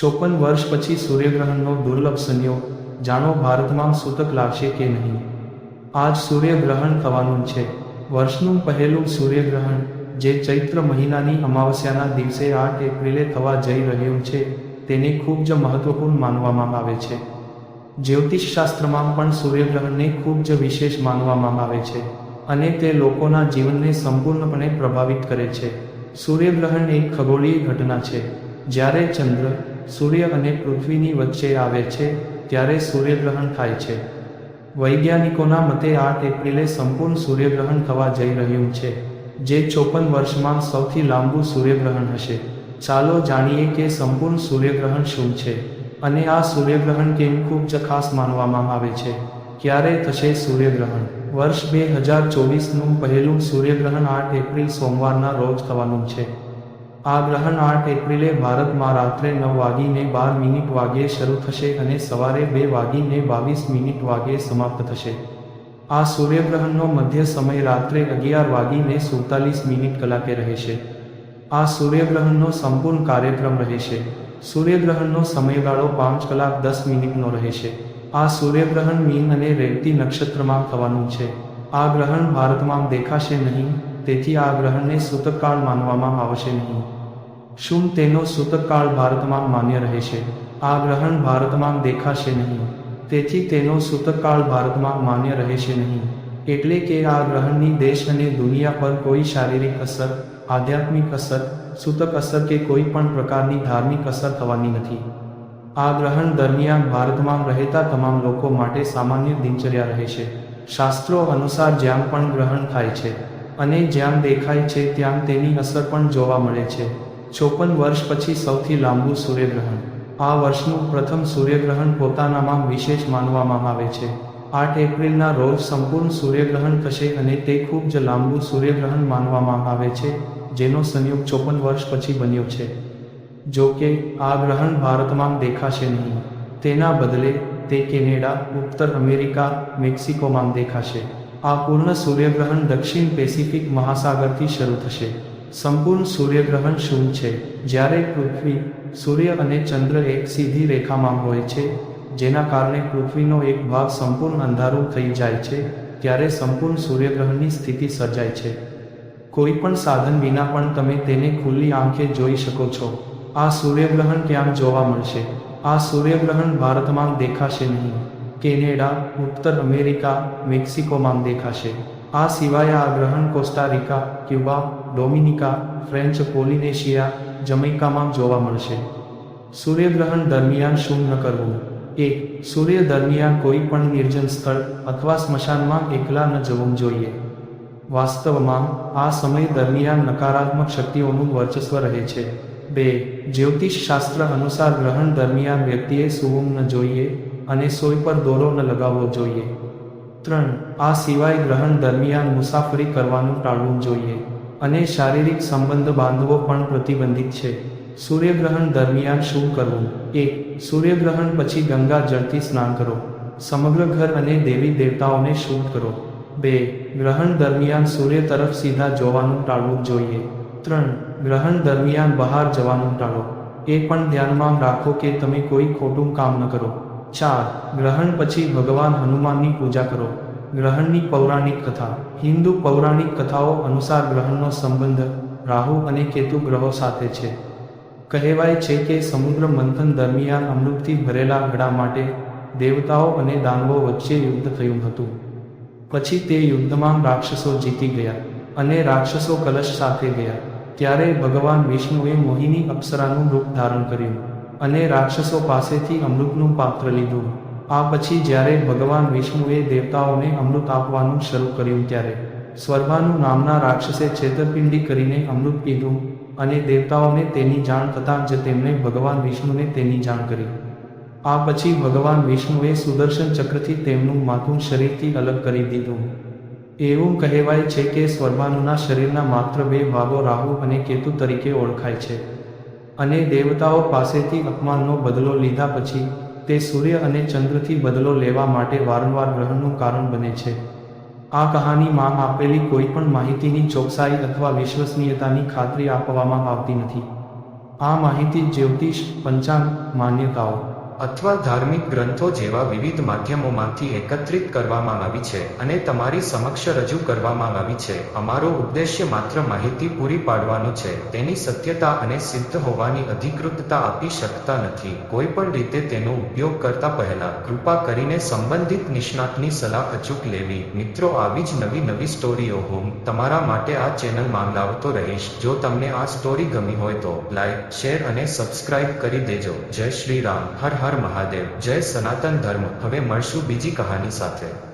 ચોપન વર્ષ પછી સૂર્યગ્રહણનો દુર્લભ સંયોગ જાણો ભારતમાં સૂતક લાગશે કે નહીં? આજ સૂર્યગ્રહણ થવાનું છે. વર્ષનું પહેલું સૂર્યગ્રહણ, જે ચૈત્ર મહિનાની અમાવસ્યાના દિવસે આઠ એપ્રિલે થવા જઈ રહ્યું છે, તેને ખૂબ જ મહત્વપૂર્ણ માનવામાં આવે છે. જ્યોતિષશાસ્ત્રમાં પણ સૂર્યગ્રહણને ખૂબ જ વિશેષ માનવામાં આવે છે અને તે લોકોના જીવનને સંપૂર્ણપણે પ્રભાવિત કરે છે. સૂર્યગ્રહણ એક ખગોળીય ઘટના છે. જ્યારે ચંદ્ર સૂર્ય અને પૃથ્વીની વચ્ચે આવે છે, ત્યારે સૂર્યગ્રહણ થાય છે. વૈજ્ઞાનિકોના મતે આઠ એપ્રિલે સંપૂર્ણ સૂર્યગ્રહણ થવા જઈ રહ્યું છે, જે ચોપન વર્ષમાં સૌથી લાંબુ સૂર્યગ્રહણ હશે. ચાલો જાણીએ કે સંપૂર્ણ સૂર્યગ્રહણ શું છે અને આ સૂર્યગ્રહણ કેમ ખૂબ જ ખાસ માનવામાં આવે છે. ક્યારે થશે સૂર્યગ્રહણ? વર્ષ બે હજાર ચોવીસનું પહેલું સૂર્યગ્રહણ આઠ એપ્રિલ સોમવારના રોજ થવાનું છે. આ ગ્રહણ આઠ એપ્રિલે ભારતમાં રાત્રે નવ વાગીને બાર મિનિટ વાગ્યે શરૂ થશે અને સવારે બે વાગીને બાવીસ મિનિટ વાગ્યે સમાપ્ત થશે. આ સૂર્યગ્રહણનો મધ્ય સમય રાત્રે અગિયાર વાગીને સુડતાલીસ મિનિટ કલાકે રહેશે. આ સૂર્યગ્રહણનો સંપૂર્ણ કાર્યક્રમ રહેશે. સૂર્યગ્રહણનો સમયગાળો પાંચ કલાક દસ મિનિટનો રહેશે. આ સૂર્યગ્રહણ મીન અને રેવતી નક્ષત્રમાં થવાનું છે. આ ગ્રહણ ભારતમાં દેખાશે નહીં, તેથી આ ગ્રહણને સૂતકકાળ માનવામાં આવશે નહીં. શું તેનો સૂતકકાળ ભારતમાં માન્ય રહેશે આ ગ્રહણ ભારતમાં દેખાશે નહીં. તેથી તેનો સૂતકકાળ ભારતમાં માન્ય રહેશે નહીં. એટલે કે આ ગ્રહણની દેશ અને દુનિયા પર કોઈ શારીરિક અસર, આધ્યાત્મિક અસર, સૂતક અસર કે કોઈ પણ પ્રકારની ધાર્મિક અસર થવાની નથી. આ ગ્રહણ દરમિયાન ભારતમાં રહેતા તમામ લોકો માટે સામાન્ય દિનચર્યા રહે છે. શાસ્ત્રો અનુસાર જ્યાં પણ ગ્રહણ થાય છે અને જ્યાં દેખાય છે ત્યાં તેની અસર પણ જોવા મળે છે. ચોપન વર્ષ પછી સૌથી લાંબુ સૂર્યગ્રહણ. આ વર્ષનું પ્રથમ સૂર્યગ્રહણ પોતાનામાં વિશેષ માનવામાં આવે છે. આઠ એપ્રિલના રોજ સંપૂર્ણ સૂર્યગ્રહણ થશે અને તે ખૂબ જ લાંબુ સૂર્યગ્રહણ માનવામાં આવે છે, જેનો સંયોગ ચોપન વર્ષ પછી બન્યો છે. જો કે, આ ગ્રહણ ભારતમાં દેખાશે નહીં. તેના બદલે, તે કેનેડા, ઉત્તર અમેરિકા, મેક્સિકોમાં દેખાશે. આ પૂર્ણ સૂર્યગ્રહણ દક્ષિણ પેસિફિક મહાસાગરથી શરૂ થશે. સંપૂર્ણ સૂર્યગ્રહણ શું છે. જ્યારે પૃથ્વી સૂર્ય અને ચંદ્ર એક સીધી રેખામાં હોય છે, જેના કારણે પૃથ્વીનો એક ભાગ સંપૂર્ણ અંધારું થઈ જાય છે, ત્યારે સંપૂર્ણ સૂર્યગ્રહણની સ્થિતિ સર્જાય છે. કોઈ પણ સાધન વિના પણ તમે તેને ખુલ્લી આંખે જોઈ શકો છો. આ સૂર્યગ્રહણ ક્યાં જોવા મળશે? આ સૂર્યગ્રહણ ભારતમાં દેખાશે નહીં. કેનેડા, ઉત્તર અમેરિકા, મેક્સિકોમાં દેખાશે. આ સિવાય આ ગ્રહણ Costa Rica Cuba, Dominica, French, Polynesia, જમૈકામાં જોવા મળશે. સૂર્યગ્રહણ દરમિયાન શું ન કરવું? એક સૂર્ય દરમિયાન કોઈ પણ નિર્જન સ્થળ અથવા સ્મશાનમાં એકલા ન જવું જોઈએ. વાસ્તવમાં, આ સમય દરમિયાન નકારાત્મક શક્તિઓનું વર્ચસ્વ રહે છે. બે, જ્યોતિષ શાસ્ત્ર અનુસાર ગ્રહણ દરમિયાન વ્યક્તિએ સૂવું ન જોઈએ અને સોય પર દોરો ન લગાવવો જોઈએ. ત્રણ આ સિવાય ગ્રહણ દરમિયાન મુસાફરી કરવાનું ટાળવું જોઈએ અને શારીરિક સંબંધ બાંધવો પણ પ્રતિબંધિત છે. સૂર્યગ્રહણ દરમિયાન શું કરવું? એક સૂર્યગ્રહણ પછી ગંગા જળથી સ્નાન કરો. સમગ્ર ઘર અને દેવી દેવતાઓને શુદ્ધ કરો. બે, ગ્રહણ દરમિયાન સૂર્ય તરફ સીધા જોવાનું ટાળવું જોઈએ. ત્રણ, ગ્રહણ દરમિયાન બહાર જવાનું ટાળો. એ પણ ધ્યાનમાં રાખો કે તમે કોઈ ખોટું કામ ન કરો. ચાર, ગ્રહણ પછી ભગવાન હનુમાનની પૂજા કરો. ગ્રહણની પૌરાણિક કથા. હિન્દુ પૌરાણિક કથાઓ અનુસાર ગ્રહણનો સંબંધ રાહુ અને કેતુ ગ્રહો સાથે છે. કહેવાય છે કે સમુદ્ર મંથન દરમિયાન અમૃતથી ભરેલા ઘડા માટે દેવતાઓ અને દાનવો વચ્ચે યુદ્ધ થયું હતું. પછી તે યુદ્ધમાં રાક્ષસો જીતી ગયા અને રાક્ષસો કલશ સાથે ગયા. ત્યારે ભગવાન વિષ્ણુએ મોહિની અપ્સરાનું રૂપ ધારણ કર્યું. અને રાક્ષસો પાસેથી અમૃતનું પાત્ર લીધું. આ પછી જ્યારે ભગવાન વિષ્ણુએ દેવતાઓને અમૃત આપવાનું શરૂ કર્યું ત્યારે સ્વર્ભાનું નામના રાક્ષસે છેતરપિંડી કરીને અમૃત પીધું અને દેવતાઓને તેની જાણ થતાં જ તેમણે ભગવાન વિષ્ણુને તેની જાણ કરી. આ પછી ભગવાન વિષ્ણુએ સુદર્શન ચક્રથી તેમનું માથું શરીરથી અલગ કરી દીધું. એવું કહેવાય છે કે સ્વર્ભાનુના શરીરના માત્ર બે ભાગો રાહુ અને કેતુ તરીકે ઓળખાય છે. અને દેવતાઓ પાસેથી અપમાનનો બદલો લીધા પછી તે સૂર્ય અને ચંદ્રથી બદલો લેવા માટે વારંવાર ગ્રહણનું કારણ બને છે. આ કહાનીમાં આપેલી કોઈ પણ માહિતીની ચોકસાઈ અથવા વિશ્વસનીયતાની ખાતરી આપવામાં આવતી નથી. આ માહિતી જ્યોતિષ પંચાંગ માન્યતાઓ. અથવા ધાર્મિક ગ્રંથો જેવા વિવિધ માધ્યમોમાંથી એકત્રિત કરવામાં આવી છે અને તમારી સમક્ષ રજૂ કરવામાં આવી છે. અમારો ઉદ્દેશ્ય માત્ર માહિતી પૂરી પાડવાનો છે. તેની સત્યતા અને સિદ્ધ હોવાની અધિકૃતતા આપી શકતા નથી. કોઈ પણ રીતે તેનો ઉપયોગ કરતા પહેલા કૃપા કરીને સંબંધિત નિષ્ણાતની સલાહ અચૂક લેવી. મિત્રો, આવી જ નવી નવી સ્ટોરીઓ હું તમારા માટે આ ચેનલમાં લાવતો રહીશ. જો તમને આ સ્ટોરી ગમી હોય તો લાઈક, શેર અને સબસ્ક્રાઇબ કરી દેજો. જય શ્રી રામ. હર. મહાદેવ જય સનાતન ધર્મ. હવે મળશું બીજી કહાની સાથે.